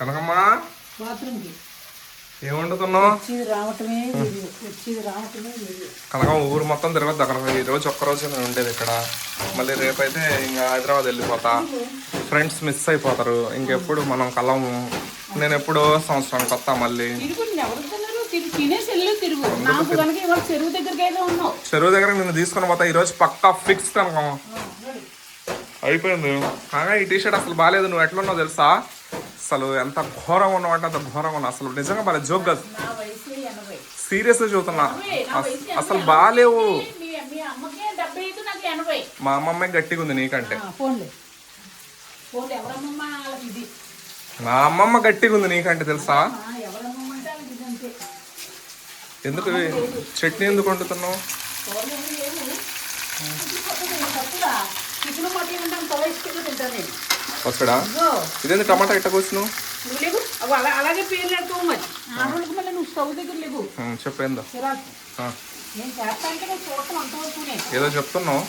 కనకమ్మా. బాత్రూమ్కి. ఏం వండుతున్నావు వచ్చేది రావటమే లేదు. వచ్చేది రావటమే లేదు. కనకమ్మ ఊరు మొత్తం తిరగద్దు. అక్కడ ఈ రోజు ఒక్క రోజు నేను ఉండేది ఇక్కడ. మళ్ళీ రేపైతే ఇంకా హైదరాబాద్ వెళ్ళిపోతా. ఫ్రెండ్స్ మిస్ అయిపోతారు. ఇంకెప్పుడు మనం కలము నేను ఎప్పుడో సంవత్సరానికి వస్తా మళ్ళీ. నేను కనుక చెరువు దగ్గర నిన్ను తీసుకొని పోతా. ఈ రోజు పక్కా ఫిక్స్ కనకమ్మ. అయిపోయింది. కాగా ఈ టీషర్ట్ అసలు బాగాలేదు నువ్వు ఎట్లున్నావు తెలుసా? అసలు ఎంత ఘోరంగా ఉన్నావు అంటే అంత ఘోరంగా ఉన్నావు. అసలు నిజంగా మన జోక్ కాదు. నా వయసు ఎనభై సీరియస్గా చూస్తున్నా ఎనభై, నా అస- వయసు ఎనభై. అసలు బాగాలేవు మీ అమ్మమ్మ గట్టిగా ఉంది నీకంటే మా అమ్మమ్మ గట్టిగా ఉంది నీకంటే తెలుసా ఎందుకు? చట్నీ ఎందుకు వండుతున్నావు? ఇదిగో ఇదేంది టమాటా ఇట్ట కూర్చున్నావు అలాగే మళ్ళీ నువ్వు స్టవ్ దగ్గర లేవు. చెప్పేందో ఏదో? చెప్తున్నావు.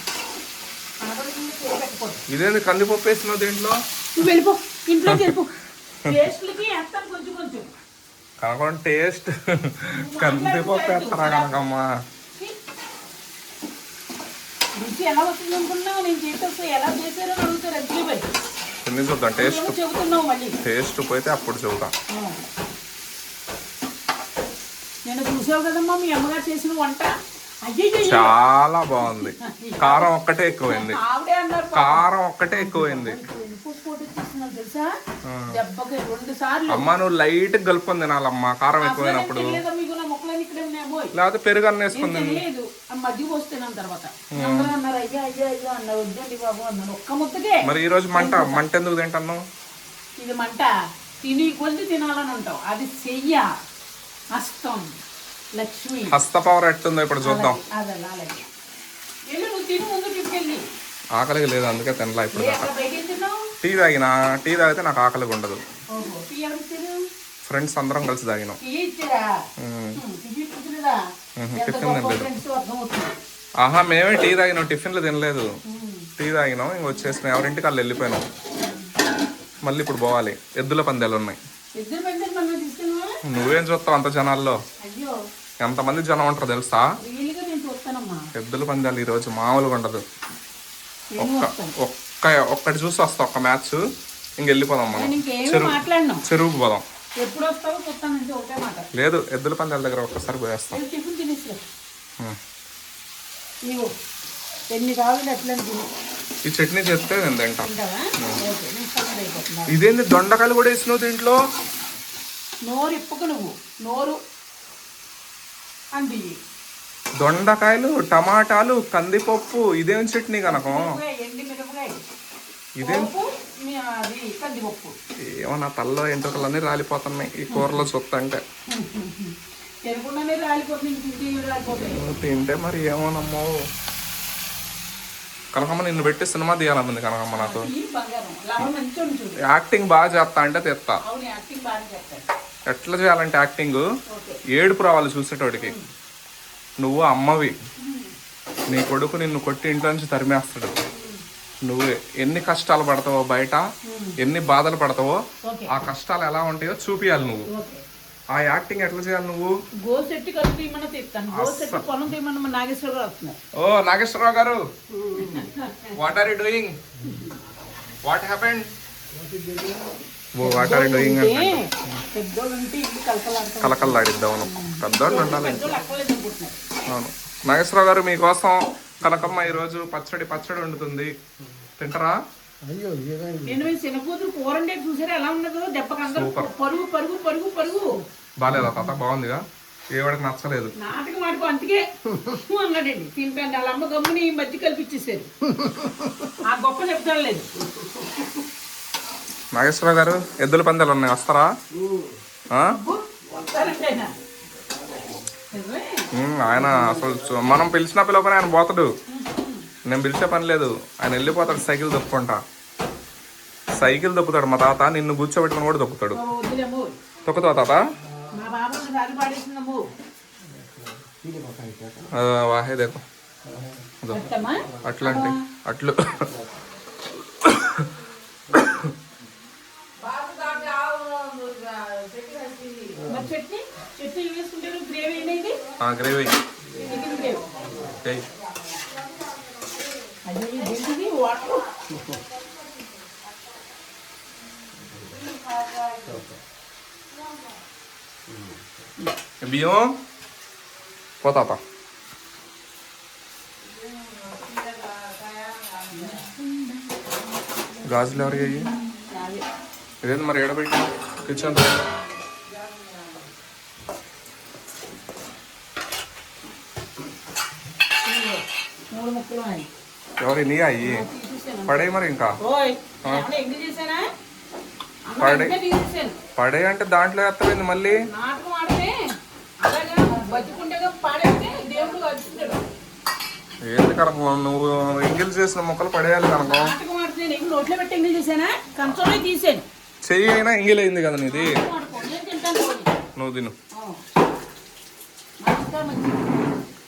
ఇదేంది కందిపప్పు వేసినావు దీంట్లో? నువ్వు వెళ్ళిపో. ఇంట్లోకి వెళ్ళిపో. టేస్ట్లకి వేస్తాను కొంచెం కొంచెం. కనకం టేస్ట్. కందిపప్పు వేస్తారా కనకమ్మ? రుచి ఎలా వస్తుంది అనుకున్నావు నేను చేసేస్తే ఎలా చేశారో అడుగుతారు మరి. తిని చూద్దాం. టేస్ట్ టేస్ట్ పోతే అప్పుడు చెబుతా చాలా బాగుంది. కారం ఒక్కటే ఎక్కువైంది. కారం ఒక్కటే ఎక్కువైంది. అమ్మ నువ్వు లైట్ కలుపుకొని తినాలమ్మా కారం ఎక్కువైనప్పుడు. లేకపోతే పెరుగు అన్న వేసుకుంది తెలియదు. ఆ మధ్య పోస్తున్నాను తర్వాత. అందరూ అన్నారు అయ్యా అయ్యా అయ్యా అన్నారు వద్దండి బాబు అన్నాను ఒక్క ముద్దకే. మరి ఈ రోజు మంట మంట ఎందుకు తింటున్నావు? ఇది మంట. తిని కొద్ది తినాలని ఉంటావు అది చెయ్య. హస్తం. లక్ష్మి. హస్త పవర్ ఎట్టుందో ఇప్పుడు చూద్దాం. అది అలా అలాగే. వెళ్ళు నువ్వు తిని ముందు టిప్కెళ్ళి ఆకలిగా లేదు అందుకే తినలా ఇప్పుడు టీ తాగినా టీ తాగితే నాకు ఆకలిగా ఉండదు. ఫ్రెండ్స్ అందరం కలిసి తాగినాం. టిఫిన్ తినలేదు. ఆహా మేమే టీ తాగినాం టిఫిన్లు తినలేదు. టీ తాగినాం ఇంక వచ్చేసినాం ఎవరింటికి వాళ్ళు వెళ్ళిపోయినాం. మళ్ళీ ఇప్పుడు పోవాలి. ఎద్దుల పందాలు ఉన్నాయి. నువ్వేం చూస్తావు అంత జనాల్లో? ఎంతమంది జనం ఉంటారు తెలుసా? ఎద్దుల పందాలు ఈరోజు మామూలుగా ఉండదు. వస్తాను ఒక్క ఒక్కటి చూసి వస్తా ఒక్క మ్యాచ్. ఇంక వెళ్ళిపోదాం మనం. చెరువు చెరువుకు పోదాం. లేదు ఎద్దుల పందాల దగ్గర ఒక్కసారి పోయేస్తాం. ఎన్ని కావాలి అట్లా ఈ చట్నీ నేను తింటా సన్నగా అయిపోతున్నా. ఇదేంది దొండకాయలు కూడా వేసినావు దీంట్లో? నోరు ఇప్పకు నువ్వు. నోరు అంది దొండకాయలు టమాటాలు కందిపప్పు ఇదేం చట్నీ కనకం? ఇదేం? పప్పు మీ అది కందిపప్పు. ఏమో నా తల్లో ఎంట్రుకలన్నీ రాలిపోతున్నాయి. ఈ కూరలో చూస్తా అంటే. తినకుండానే రాలిపోతుంది ఇంక తింటే మరి ఏమోనమ్మో. కనకమ్మ నిన్ను పెట్టి సినిమా తీయాలంది కనకమ్మ నాకు. యాక్టింగ్ బాగా చేస్తా అంటే తెస్తా. ఎట్లా చేయాలంటే యాక్టింగ్? ఏడుపు రావాలి చూసేటోడికి. నువ్వు అమ్మవి. నీ కొడుకు నిన్ను కొట్టి ఇంట్లో నుంచి తరిమేస్తాడు. నువ్వు ఎన్ని కష్టాలు పడతావో బయట ఎన్ని బాధలు పడతావో ఆ కష్టాలు ఎలా ఉంటాయో చూపియాలి నువ్వు. ఆ యాక్టింగ్ ఎట్లా చేయాలి నువ్వు? గోసెట్టి కలుపు తీయమన్నా తీస్తాను. గోసెట్టి పొలం తీయమన్నా మా నాగేశ్వరరావు వస్తున్నారు ఓ Nageswararao garu. What are you doing what happened oh what are you doing అంటే కలకల్లాడిద్దాం అవును పెద్దోళ్ళు ఉండాలి అవును. నాగేశ్వరరావు గారు మీకోసం కనకమ్మ ఈరోజు పచ్చడి పచ్చడి వండుతుంది. తింటారా? నేను మీ చూసారా? ఎలా ఉన్నదో? దెబ్బకి అందరూ పరుగు పరుగు పరుగు పరుగు. బాగాలేదా తాత? బాగుందిగా? ఏవాడికి నచ్చలేదు. నాటకం ఆడుకో అందుకే అన్నాడండి. తింటాను వాళ్ళ అమ్మ గమ్ముని ఈ మధ్య కల్పించేశారు. ఆ గొప్ప చెప్తాను లేదు. నాగేశ్వరరావు గారు ఎద్దుల పందాలు ఉన్నాయి. వస్తారా? ఆ? అబ్బో, వస్తారండి ఆయన. నిజమే? ఉమ్, ఆయన అసలు చూ- మనం పిలిచిన పిలవని ఆయన పోతాడు. నేను పిలిచే పని లేదు. ఆయన వెళ్ళిపోతాడు సైకిల్ దొప్పుకుంటా. సైకిల్ దొప్పుతాడు మా తాత నిన్ను కూర్చోబెట్టుకుని కూడా వద్దులేమో తొక్కుతావా తాత? మా బాబు సారి పాడేసిందమ్ము ఆ, వాహే దేకో. అట్లాంటి అట్లు. గ్రేవీ అనేది గ్రేవీ చికెన్ గ్రేవీ ఏయ్ అయ్యో ఇదేంటిది వాటర్ బియ్యం పోతాత గాజులు ఎవరికి అయ్యి నావే. ఇదేంటి మరి ఏడబెట్టి కిచెన్ ఇదిగో, మూడు ముక్కలు ఉన్నాయి ఎవరి నీ అయ్యి తీసేసాను పడే మరి ఇంకా. పడే. పడే అంటే దాంట్లో ఎత్తపోయింది మళ్ళీ? ఏంది కనకం నువ్వు ఎంగిల్ చేసిన మొక్కలు పడేయాలి కనకం చెయ్యి అయినా ఎంగిల్ అయింది కదా నీది. నువ్వు తిను.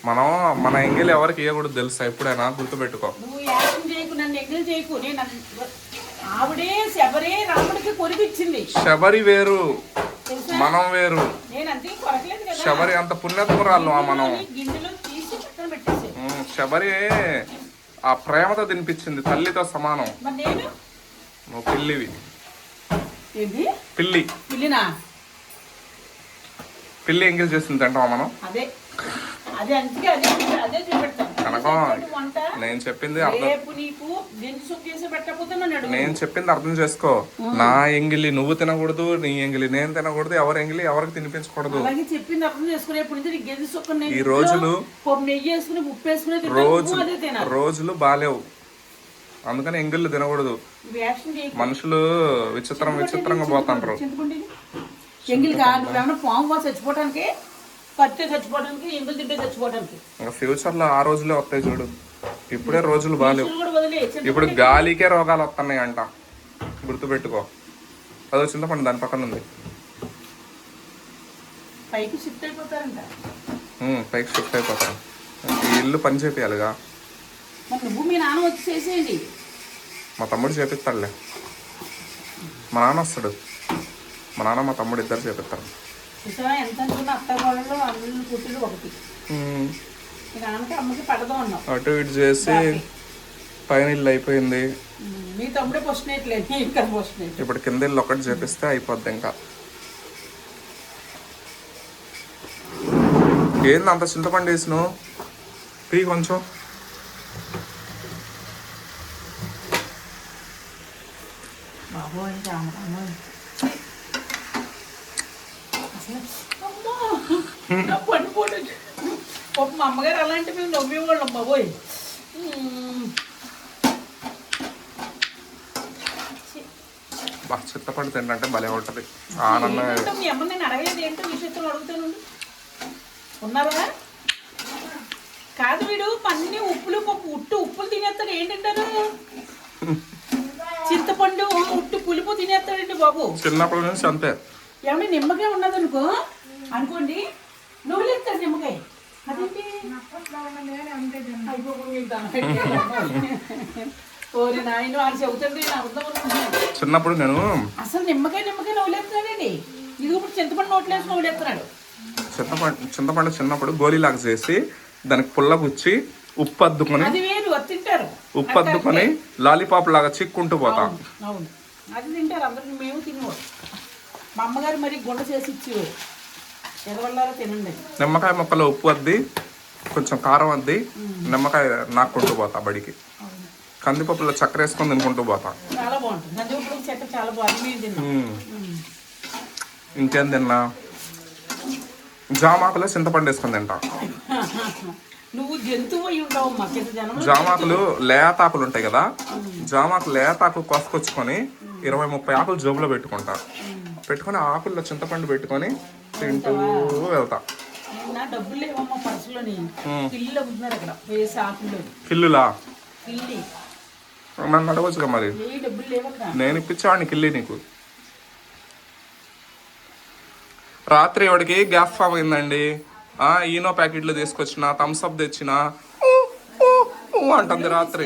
మనం మన ఎంగిల్ ఎవరికి ఇవ్వకూడదు తెలుసా? ఎప్పుడైనా గుర్తుపెట్టుకో. చేయకు. నేను ఆవిడే శబరే రాముడికి కొరికిచ్చింది శబరి వేరు మనం వేరు. శబరి అంత పుణ్యత్మురాలు ఆ మనం. శబరి ఆ ప్రేమతో తినిపించింది తల్లితో సమానం. నువ్వు పిల్లివి. పిల్లి. పిల్లి ఎంగిల్ చేసింది తింటావా మనం? అదే. అదే అందుకే అదే అదే కనకం నేను చెప్పింది నేను చెప్పింది అర్థం చేసుకో. నా ఎంగిలి నువ్వు తినకూడదు నీ ఎంగిలి నేను తినకూడదు ఎవరి ఎంగిలి ఎవరికి తినిపించకూడదు. చెప్పింది అర్థం ఈ రోజులు. రోజు రోజులు బాలేవు. అందుకని ఎంగిళ్ళు తినకూడదు. మనుషులు విచిత్రం విచిత్రంగా పోతుంటారు. ఎంగిల్ కాదు పాము వా పత్తి చచ్చిపోవడానికి ఎంగిల్ తింటే చచ్చిపోవడానికి. ఫ్యూచర్లో ఆ రోజులే వస్తాయి చూడు. ఇప్పుడే రోజులు చింతపండు ఇప్పుడు గాలికే రోగాలు వస్తున్నాయి అంట గుర్తుపెట్టుకో. అదో చింతపండు దాని పక్కన ఉంది. పైకి షిఫ్ట్ అయిపోతారంట. పైకి షిఫ్ట్ అయిపోతాం ఈ ఇల్లు పని చేపియాలిగా. మరి నువ్వు మీ నాన్న వచ్చి చేసేయండి. మా తమ్ముడు చేపిస్తాడులే. మా నాన్న వస్తాడు. మా నాన్న మా తమ్ముడు ఇద్దరు చేపిస్తారు. చూసావా? ఎంత అనుకున్న అత్త గోడలు అల్లుళ్ళు పుట్టులు ఒకటి. ఉమ్, మీ నాన్నకి అమ్మకి పడదాం అన్నావు అటు ఇటు చేసి పైన ఇల్లు అయిపోయింది. మీ తమ్ముడే ఇక్కడ ఇప్పుడు కింద ఇల్లు ఒకటి చేపిస్తే అయిపోద్ది ఇంకా. ఏంది అంత చింతపండు వేసినావు? పీ కొంచెం. బాబోయ్ రామ అమ్మా, పాప మా అమ్మగారు అలాంటి మేము నవ్వేవాళ్ళం బాబోయ్ చింతపండు తింటే భలే ఉంటుంది. ఏంటో మీ అమ్మ నేను అడగలేదు ఏంటో విషయంతో అడుగుతాను ఉన్నారా కాదు వీడు పన్ని ఉప్పులు పప్పు ఉట్టు ఉప్పులు తినేస్తాడు. ఏంటంటారు చింతపండు ఉట్టు పులుపు తినేస్తాడండి బాబు. చిన్నప్పటి నుంచి అంతే. ఏమంటే నిమ్మకాయ ఉన్నదనుకో అనుకోండి నువ్వు లేస్తాడు నిమ్మకాయ. అదేంటి. ఓరి నాయన వాళ్ళు అనుకుంటున్నాను చిన్నప్పుడు నేను అసలు నిమ్మకాయ నిమ్మకాయ నవ్వులేస్తున్నాడండి. ఇది ఇప్పుడు చింతపండు నోట్లేసి నవ్వులేస్తున్నాడు. చింతపండు చింతపండు చిన్నప్పుడు గోళీలాగా చేసి దానికి పుల్ల గుచ్చి ఉప్పు అద్దుకొని అది వేరు అది తింటారు. ఉప్పు అద్దుకొని లాలీపాప్ లాగా చిక్కుంటూ పోతా. అది తింటారు అందరూ మేము తినేవాడు మా అమ్మగారు మరి గుండ చేసి ఇచ్చేవారు తినండి. నిమ్మకాయ ముక్కలో ఉప్పు అద్ది కొంచెం కారం అద్ది నిమ్మకాయ నాక్కుంటూ పోతా బడికి. కందిపప్పులో చక్కెర వేసుకొని తినుకుంటూ పోతా. చాలా బాగుంటుంది. చెట్ట చాలా బాగుంది. మేము. తిన్నాం. ఇంకేం తిన్నా? జామాకులో చింతపండు వేసుకొని తింటా. నువ్వు జంతువు ఉంటావు జామాకులు లేతాకులు ఉంటాయి కదా. జామాకు లేతాకు కొసుకొచ్చుకొని ఇరవై ముప్పై ఆకులు జోబులో పెట్టుకుంటా. పెట్టుకొని ఆకుల్లో చింతపండు పెట్టుకొని తింటూ వెళ్తా. కిల్లులా? నన్ను అడగచ్చుగా మరి? నేను ఇప్పించేవాడిని కిల్లి నీకు. రాత్రి వాడికి గ్యాస్ ఫామ్ అయిందండి? ఈనో ప్యాకెట్లు తీసుకొచ్చిన థమ్స్ అప్ తెచ్చిన. అంటుంది రాత్రి.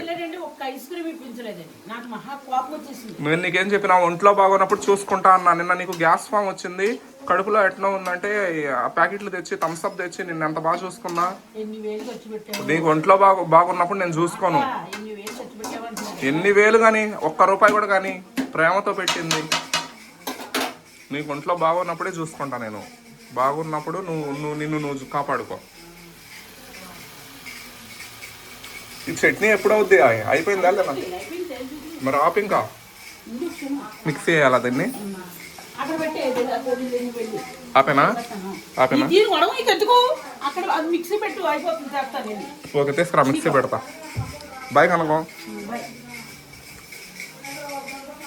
ఐస్ క్రీమ్ ఇప్పించలేదండి నాకు మహా కోపం వచ్చేసింది. నేను నీకేం చెప్పినా ఒంట్లో బాగున్నప్పుడు చూసుకుంటా అన్నా. నిన్న నీకు గ్యాస్ ఫామ్ వచ్చింది. కడుపులో ఎట్లా ఉందంటే ఆ ప్యాకెట్లు తెచ్చి థమ్స్అప్ తెచ్చి నిన్ను ఎంత బాగా చూసుకున్నా. ఎన్ని వేలు ఖర్చు పెట్టావు? నీకు ఒంట్లో బాగు బాగున్నప్పుడు నేను చూసుకోను. ఆ, ఎన్ని వేలు ఖర్చు పెట్టావంటున్నాను ఎన్ని వేలు కానీ ఒక్క రూపాయి కూడా కానీ ప్రేమతో పెట్టింది. నీకు ఒంట్లో బాగున్నప్పుడే చూసుకుంటా నేను. బాగున్నప్పుడు నువ్వు నువ్వు నిన్ను నువ్వు కాపాడుకో. ఈ చట్నీ ఎప్పుడు అవుద్ది అయిపోయిందా లేదా. మరి? ఆపు ఇంకా. మిక్సీ చేయాలా దీన్ని? ఆపేనా? ఆపేనా? ఓకే తీసుకురా మిక్సీ పెడతా. బాయ్ కనుకో.